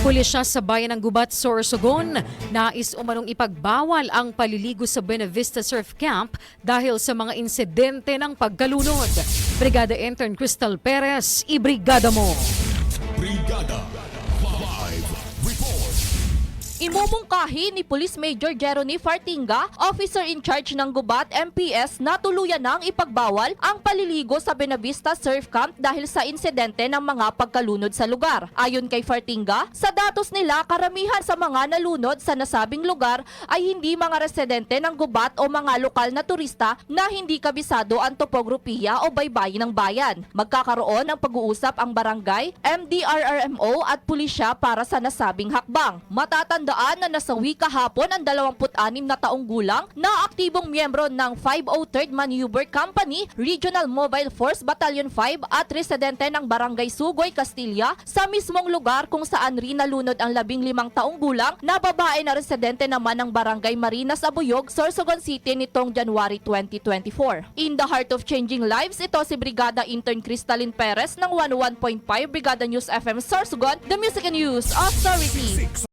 Pulisya sa bayan ng Gubat, Sorsogon, nais umanong ipagbawal ang paliligo sa Buenavista Surf Camp dahil sa mga insidente ng pagkalunod. Brigada Intern Crystal Perez, ibrigada mo! Imumungkahi ni Police Major Jeremy Fartinga, officer in charge ng Gubat MPS na tuluyan nang ipagbawal ang paliligo sa Benavista Surf Camp dahil sa insidente ng mga pagkalunod sa lugar. Ayon kay Fartinga, sa datos nila karamihan sa mga nalunod sa nasabing lugar ay hindi mga residente ng Gubat o mga lokal na turista na hindi kabisado ang topografiya o baybayin ng bayan. Magkakaroon ng pag-uusap ang barangay, MDRRMO at pulisya para sa nasabing hakbang. Matatandaan na nasawi kahapon ang 26 na taong gulang na aktibong miyembro ng 503rd Maneuver Company, Regional Mobile Force Battalion 5 at residente ng Barangay Sugoy, Castilla sa mismong lugar kung saan rin nalunod ang 15 taong gulang na babae na residente naman ng Barangay Marinas Abuyog, Sorsogon City nitong January 2024. In the heart of changing lives, ito si Brigada Intern Crystalline Perez ng 101.5 Brigada News FM Sorsogon, the Music and News Authority.